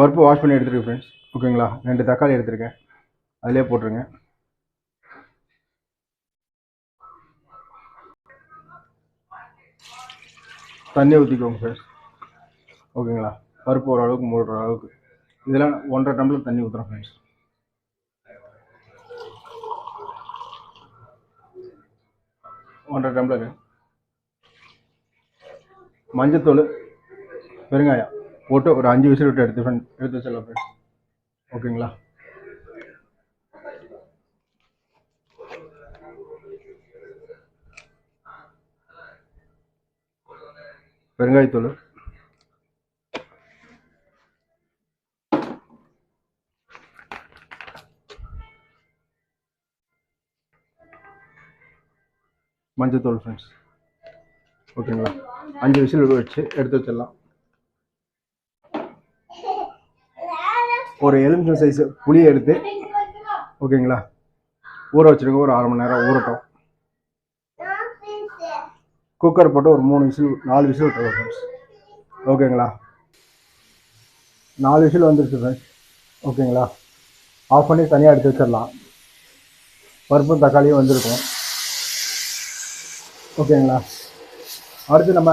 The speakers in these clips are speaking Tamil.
பருப்பு வாஷ் பண்ணி எடுத்துருக்கேன் ஃப்ரெண்ட்ஸ் ஓகேங்களா ரெண்டு தக்காளி எடுத்திருக்கேன். அதிலே போட்டுருங்க. தண்ணி ஊற்றிக்கோங்க ஃப்ரெண்ட்ஸ் ஓகேங்களா பருப்பு ஓரளவுக்கு மூடுற அளவுக்கு. இதெல்லாம் ஒன்றரை டம்ளர் தண்ணி ஊற்றுறோம் ஃப்ரெண்ட்ஸ் ஒன்றரை டம்ளர் மஞ்சத்தூள் பெருங்காயம். போட்டு ஒரு அஞ்சு விசில் விட்டு எடுத்து ஃப்ரெண்ட் எடுத்து வச்சிடலாம் ஃப்ரெண்ட்ஸ் ஓகேங்களா? பெருங்காயத்தூள். மஞ்சத்தூள் ஃப்ரெண்ட்ஸ் ஓகேங்களா? அஞ்சு விசில் வச்சு எடுத்து வச்சிடலாம். ஒரு எலுமிச்சம் சைஸ் புளி எடுத்து ஓகேங்களா? ஊற வச்சுருங்க ஒரு அரை மணி நேரம் ஊறட்டும். குக்கர் போட்டு ஒரு மூணு விசில் நாலு விசில் விட்டுருவோம் ஃப்ரெண்ட்ஸ் ஓகேங்களா? நாலு விசில் வந்துருச்சு ஃப்ரெண்ட்ஸ் ஓகேங்களா? ஆஃப் பண்ணி தனியாக எடுத்து வச்சிடலாம். பருப்பும் தக்காளியும் வந்திருக்கும். ஓகேங்களா? அடுத்து நம்ம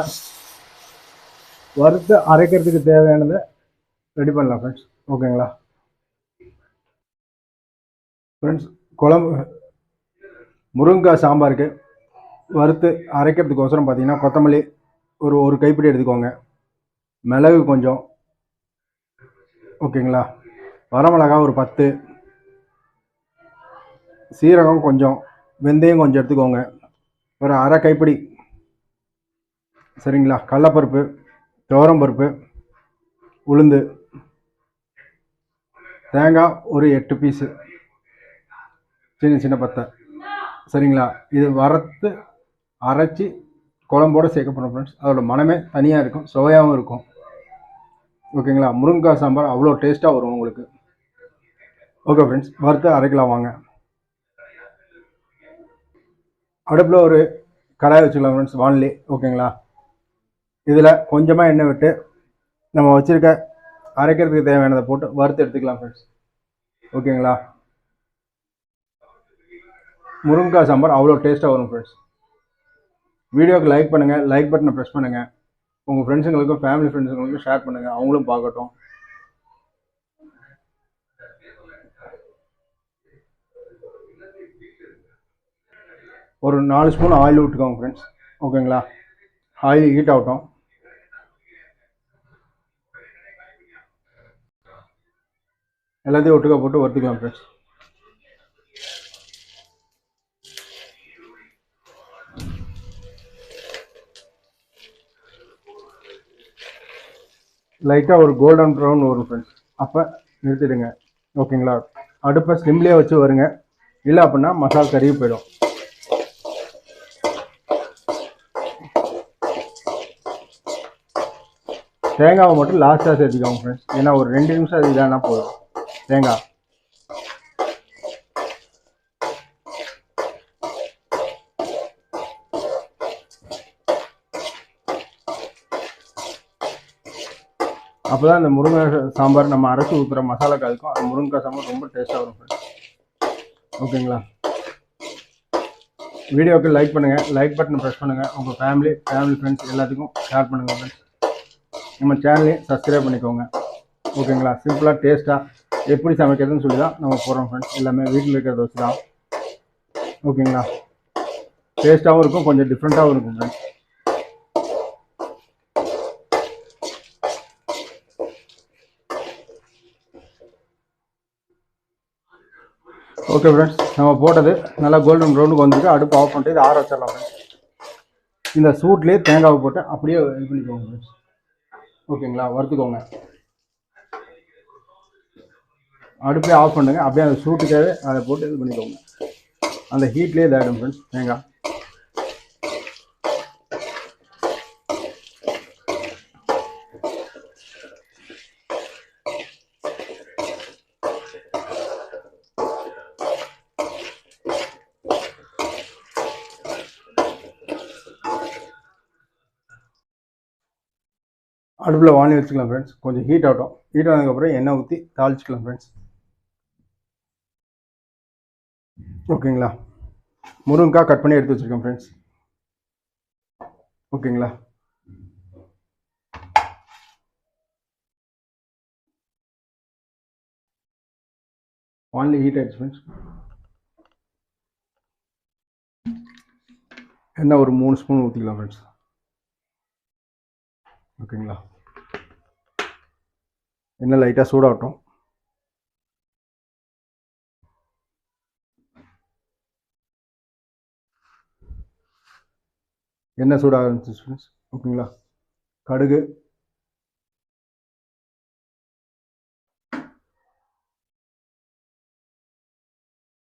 வறுத்து அரைக்கிறதுக்கு தேவையானதை ரெடி பண்ணலாம் ஃப்ரெண்ட்ஸ் ஓகேங்களா? ஃப்ரெண்ட்ஸ் குழம்பு முருங்கைக்காய் சாம்பாருக்கு வறுத்து அரைக்கிறதுக்கோசரம் பார்த்தீங்கன்னா கொத்தமல்லி ஒரு ஒரு கைப்பிடி எடுத்துக்கோங்க. மிளகு கொஞ்சம். ஓகேங்களா? வரமிளகா ஒரு பத்து. சீரகம் கொஞ்சம். வெந்தயம் கொஞ்சம் எடுத்துக்கோங்க. ஒரு அரை கைப்பிடி. சரிங்களா? கடலப்பருப்பு துவரம்பருப்பு உளுந்து. தேங்காய் ஒரு எட்டு பீஸு சின்ன சின்ன பத்தை. சரிங்களா? இது வறுத்து அரைச்சி குழம்போடு சேர்க்க போகிறோம் ஃப்ரெண்ட்ஸ் அதோட மனமே தனியாக இருக்கும் சுவையாகவும் இருக்கும். ஓகேங்களா? முருங்கைக்காய் சாம்பார் அவ்வளோ டேஸ்ட்டாக வரும் உங்களுக்கு. ஓகே ஃப்ரெண்ட்ஸ் வறுத்து அரைக்கலாம் வாங்க. அடுப்பில் ஒரு கடாய் வச்சுக்கலாம் ஃப்ரெண்ட்ஸ் வான்லி. ஓகேங்களா? இதில் கொஞ்சமாக எண்ணெய் விட்டு நம்ம வச்சுருக்க அரைக்கிறதுக்கு தேவையானதை போட்டு வறுத்து எடுத்துக்கலாம் ஃப்ரெண்ட்ஸ் ஓகேங்களா முருங்கைக்காய் சாம்பார் அவ்வளோ டேஸ்ட்டாக வரும் ஃப்ரெண்ட்ஸ் வீடியோக்கு லைக் பண்ணுங்கள் லைக் பட்டனை ப்ரெஸ் பண்ணுங்கள் உங்கள் ஃப்ரெண்ட்ஸுங்களுக்கும் ஃபேமிலி ஃப்ரெண்ட்ஸுங்களுக்கும் ஷேர் பண்ணுங்கள் அவங்களும் பார்க்கட்டும். ஒரு நாலு ஸ்பூன் ஆயில் விட்டுக்கோங்க ஃப்ரெண்ட்ஸ் ஓகேங்களா ஆயில் ஹீட் ஆகட்டும். எல்லாத்தையும் ஒட்டுக்கா போட்டு வறுத்துக்கலாம் ஃப்ரெண்ட்ஸ் லைட்டாக ஒரு கோல்டன் ப்ரௌன் வரும் ஃப்ரெண்ட்ஸ் அப்போ நிறுத்திடுங்க. ஓகேங்களா அடுப்பை ஸ்லிம்லேயே வச்சு வருங்க. இல்லை அப்படின்னா மசாலா கறியும் போயிடும். தேங்காவை மட்டும் லாஸ்ட்டாக சேர்த்துக்கோங்க ஃப்ரெண்ட்ஸ் ஏன்னா ஒரு ரெண்டு நிமிஷம் அது இதானா போதும். தேங்காய் அப்போ தான் இந்த முருங்கை சாம்பார் நம்ம அரைச்சி ஊற்றுற மசாலாக்கு அதுக்கும் அந்த முருங்கைக்காய் சாம்பார் ரொம்ப டேஸ்ட்டாக வரும் ஃப்ரெண்ட்ஸ் ஓகேங்களா வீடியோக்கு லைக் பண்ணுங்கள் லைக் பட்டன் ப்ரெஸ் பண்ணுங்கள் உங்கள் ஃபேமிலி ஃபேமிலி ஃப்ரெண்ட்ஸ் எல்லாத்துக்கும் ஷேர் பண்ணுங்கள் ஃப்ரெண்ட்ஸ் நம்ம சேனலையும் சப்ஸ்கிரைப் பண்ணிக்கோங்க. ஓகேங்களா? சிம்பிளாக டேஸ்ட்டாக எப்படி சமைக்கிறதுன்னு சொல்லி தான் நம்ம போகிறோம் ஃப்ரெண்ட்ஸ் எல்லாமே வீட்டில் இருக்கிறத வச்சு தான். ஓகேங்களா? டேஸ்ட்டாகவும் இருக்கும் கொஞ்சம் டிஃப்ரெண்ட்டாகவும் இருக்கும் ஃப்ரெண்ட்ஸ் ஓகே ஃப்ரெண்ட்ஸ் நம்ம போட்டது நல்லா கோல்டன் ப்ரௌனுக்கு வந்துருக்கு. அடுப்பு ஆஃப் பண்ணிட்டு இது ஆற வச்சிடலாம் ஃப்ரெண்ட்ஸ் இந்த சூட்லேயே தேங்காவை போட்டு அப்படியே இது பண்ணிக்கோங்க ஃப்ரெண்ட்ஸ் ஓகேங்களா? வறுத்துக்கோங்க. அடுப்பே ஆஃப் பண்ணுங்கள் அப்படியே அந்த சூட்டுக்காகவே அதை போட்டு இது பண்ணிக்கோங்க. அந்த ஹீட்லேயே இதாகிடும் ஃப்ரெண்ட்ஸ் தேங்காய். அடுப்பில் வாங்கி வச்சுக்கலாம் ஃப்ரெண்ட்ஸ் கொஞ்சம் ஹீட் ஆகட்டும். ஹீட் ஆனதுக்கப்புறம் எண்ணெய் ஊற்றி தாளிச்சிக்கலாம் ஃப்ரெண்ட்ஸ் ஓகேங்களா முருங்கைக்காய் கட் பண்ணி எடுத்து வச்சுருக்கேன் ஃப்ரெண்ட்ஸ் ஓகேங்களா வான்லி ஹீட் ஆகிடுச்சு ஃப்ரெண்ட்ஸ் எண்ணெய் ஒரு மூணு ஸ்பூன் ஊற்றிக்கலாம் ஃப்ரெண்ட்ஸ் ஓகேங்களா எண்ணெய் லைட்டாக சூடாகட்டும். எண்ணெய் சூடாக ஆரம்பிச்சிச்சு ஃப்ரெண்ட்ஸ் ஓகேங்களா? கடுகு.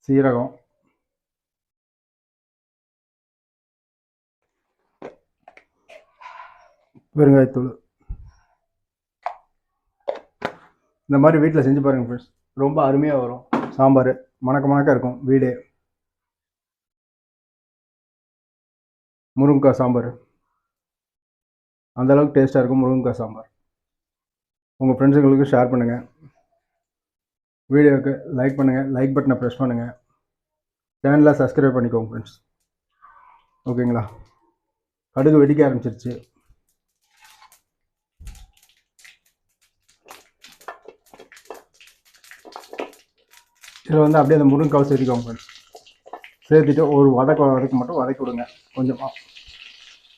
சீரகம். பெருங்காயத்தூள். இந்த மாதிரி வீட்டில் செஞ்சு பாருங்கள் ஃப்ரெண்ட்ஸ் ரொம்ப அருமையாக வரும். சாம்பார். மணக்க மணக்க இருக்கும். வீடே. முருங்கைக்காய் சாம்பார். அந்த அளவுக்கு டேஸ்ட்டாக இருக்கும் முருங்கைக்காய் சாம்பார். உங்கள் ஃப்ரெண்ட்ஸுங்களுக்கு ஷேர் பண்ணுங்கள் வீடியோவுக்கு லைக் பண்ணுங்கள் லைக் பட்டனை ப்ரெஸ் பண்ணுங்கள் சேனலை சப்ஸ்கிரைப் பண்ணிக்கோங்க ஃப்ரெண்ட்ஸ் ஓகேங்களா கடுகு வெடிக்க ஆரம்பிச்சிருச்சு. இதில் வந்து அப்படியே அந்த முருங்கைக்காவை சேர்த்திக்கோங்க சேர்த்துட்டு ஒரு வதக்க வதக்க மட்டும் வதக்கி விடுங்க. கொஞ்சமாக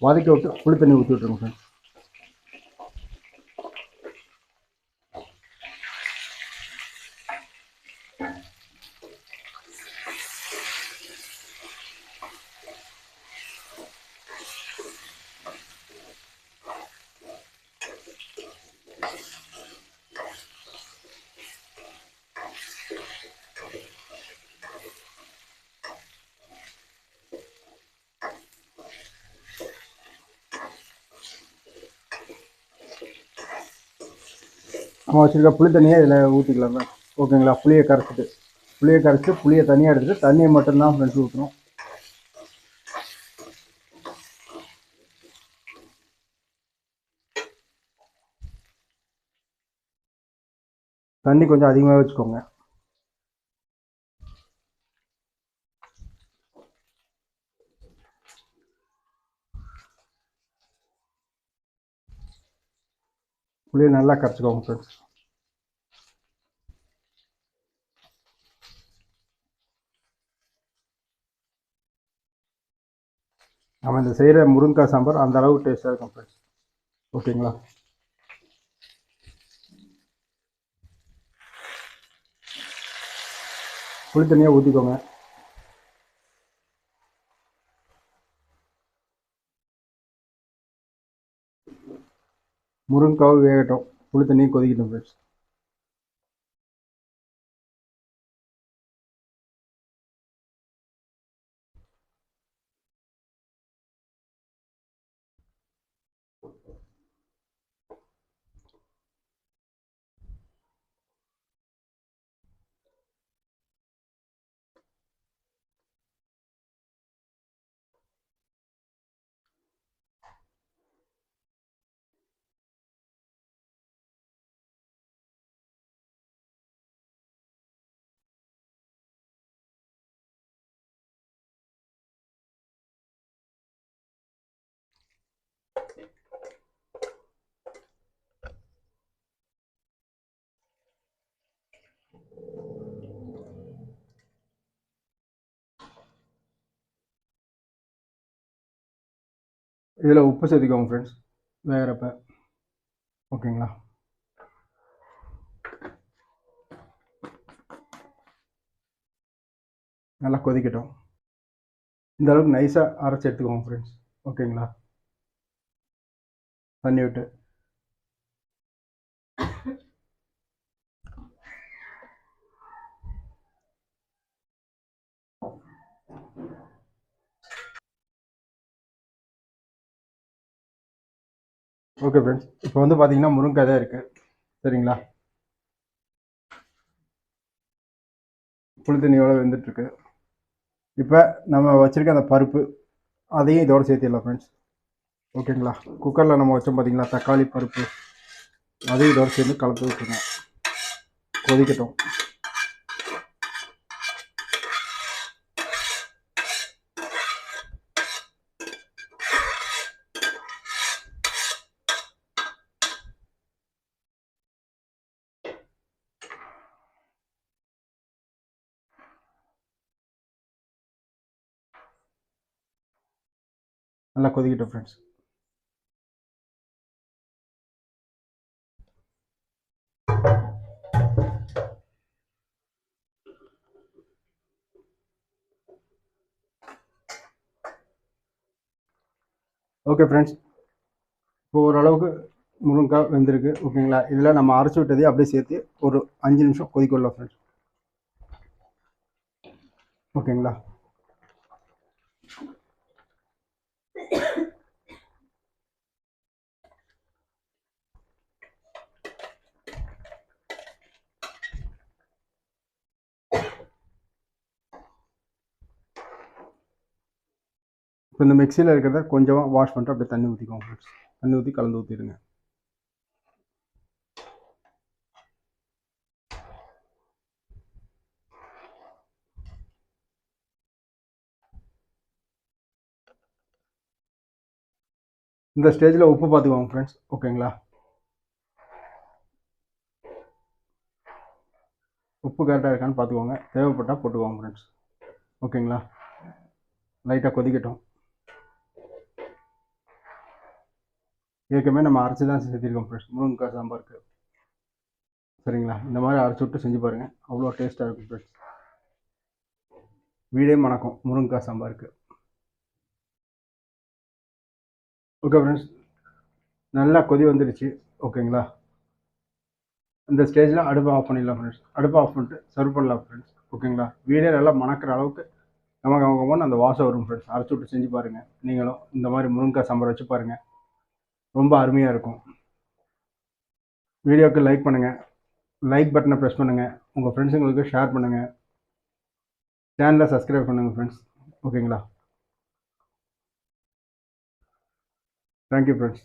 வதக்கி விட்டு புளி தண்ணி ஊற்றி விட்ருங்க சார். நம்ம வச்சுருக்க புளி தண்ணியை இதில் ஊற்றிக்கலாம் ஃப்ரெண்ட்ஸ் ஓகேங்களா? புளியை கரைச்சிட்டு. புளியை கரைச்சி புளியை தனியாக எடுத்துட்டு தண்ணியை மட்டும்தான் ஃப்ரெண்ட்ஸ் ஊற்றணும் தண்ணி கொஞ்சம் அதிகமாக வச்சுக்கோங்க. புளியை நல்லா கரைச்சிக்கோங்க ஃப்ரெண்ட்ஸ் நம்ம இந்த செய்கிற முருங்கைக்காய் சாம்பார் அந்த அளவுக்கு டேஸ்ட்டாக இருக்கும் ஃப்ரெண்ட்ஸ் ஓகேங்களா புளி தண்ணியாக ஊற்றிக்கோங்க முருங்கைக்காவும் வேகட்டும். புளி கொதிக்கட்டும் ஃப்ரெண்ட்ஸ் இதில் உப்பு சேர்த்துக்கோங்க ஃப்ரெண்ட்ஸ் வேகிறப்ப. ஓகேங்களா? நல்லா கொதிக்கட்டும். இந்த அளவுக்கு நைஸாக அரைச்சி எடுத்துக்கோங்க ஃப்ரெண்ட்ஸ் ஓகேங்களா? தண்ணி விட்டு. ஓகே ஃப்ரெண்ட்ஸ் இப்போ வந்து பார்த்தீங்கன்னா முருங்கை தான் இருக்குது சரிங்களா? புளி தண்ணியோடு வெந்துட்டுருக்கு. இப்போ நம்ம வச்சுருக்க அந்த பருப்பு அதையும் இதோட சேர்த்திடலாம் ஃப்ரெண்ட்ஸ் ஓகேங்களா குக்கரில் நம்ம வச்சோம் பார்த்தீங்களா தக்காளி பருப்பு. அதையும் இதோட சேர்ந்து கலந்து விட்டுருங்க கொதிக்கட்டும். நல்லா கொதிக்கட்டும் ஃப்ரெண்ட்ஸ் ஓகே ஃப்ரெண்ட்ஸ் இப்போ ஓரளவுக்கு முருங்கைக்காய் வெந்திருக்கு ஓகேங்களா இதில் நம்ம அரைச்சி விட்டதையும் அப்படியே சேர்த்து ஒரு அஞ்சு நிமிஷம் கொதிக்கொள்ளலாம் ஃப்ரெண்ட்ஸ் ஓகேங்களா இப்போ இந்த மிக்சியில் இருக்கிறத கொஞ்சமாக வாஷ் பண்ணிட்டு அப்படியே தண்ணி ஊற்றிக்கோங்க ஃப்ரெண்ட்ஸ் தண்ணி ஊற்றி கலந்து ஊற்றிடுங்க இந்த ஸ்டேஜில் உப்பு பார்த்துக்கோங்க ஃப்ரெண்ட்ஸ் ஓகேங்களா உப்பு கரெக்டாக இருக்கான்னு பார்த்துக்கோங்க தேவைப்பட்டால் போட்டுக்கோங்க ஃப்ரெண்ட்ஸ் ஓகேங்களா லைட்டாக கொதிக்கட்டும். ஏற்கனவே நம்ம அரைச்சி தான் சேர்த்திருக்கோம் ஃப்ரெண்ட்ஸ் முருங்கைக்காய் சாம்பாருக்கு சரிங்களா? இந்த மாதிரி அரைச்சி விட்டு செஞ்சு பாருங்கள் அவ்வளோ டேஸ்ட்டாக இருக்கும் ஃப்ரெண்ட்ஸ் வீடே மணக்கும். முருங்கைக்காய் சாம்பாருக்கு ஓகே ஃப்ரெண்ட்ஸ் நல்லா கொதி வந்துடுச்சு ஓகேங்களா? இந்த ஸ்டேஜில் அடுப்பை ஆஃப் பண்ணிடலாம் ஃப்ரெண்ட்ஸ் அடுப்பை ஆஃப் பண்ணிட்டு சர்வ் பண்ணலாம் ஃப்ரெண்ட்ஸ் ஓகேங்களா? வீடே நல்லா மணக்கிற அளவுக்கு நமக்கு அவங்க அந்த வாசம் வரும் ஃப்ரெண்ட்ஸ் அரைச்சி விட்டு செஞ்சு பாருங்கள் நீங்களும் இந்த மாதிரி முருங்கைக்காய் சாம்பார் வச்சு பாருங்கள் ரொம்ப அருமையாக இருக்கும். வீடியோவுக்கு லைக் பண்ணுங்கள் லைக் பட்டனை ப்ரெஸ் பண்ணுங்கள் உங்கள் ஃப்ரெண்ட்ஸுங்களுக்கு ஷேர் பண்ணுங்கள் சேனலை சப்ஸ்கிரைப் பண்ணுங்கள் ஃப்ரெண்ட்ஸ் ஓகேங்களா தேங்க்யூ ஃப்ரெண்ட்ஸ்